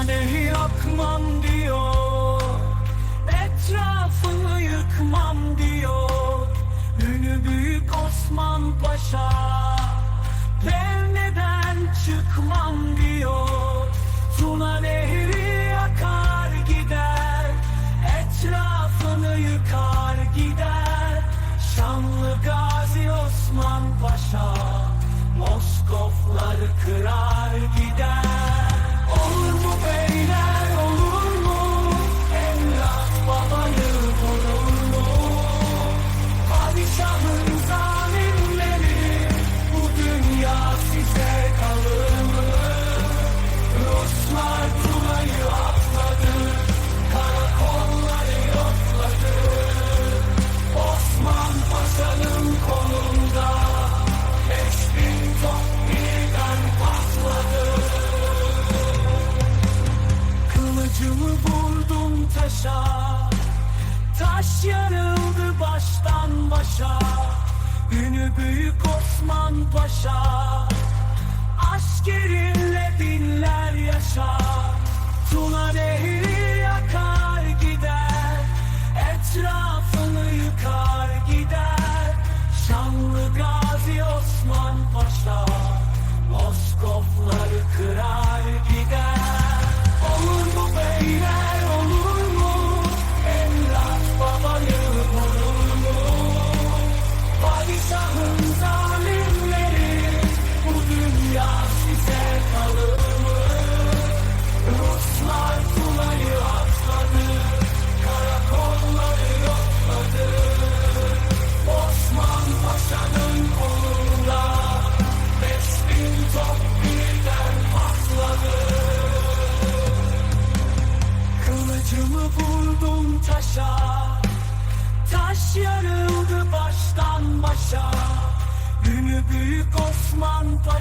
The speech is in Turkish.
Tuna nehri yakmam diyor Etrafını yıkmam diyor. Ünü büyük Osman Paşa Pevneden çıkmam diyor. Tuna nehri yakar gider Etrafını yıkar gider. Şanlı Gazi Osman Paşa Moskofları kırar taşa Taş yarıldı baştan başa. Ünü büyük Osman Paşa. Askerinle binler yaşar taşa. Taş yarıldı baştan başa. Günü büyük Osman Paşa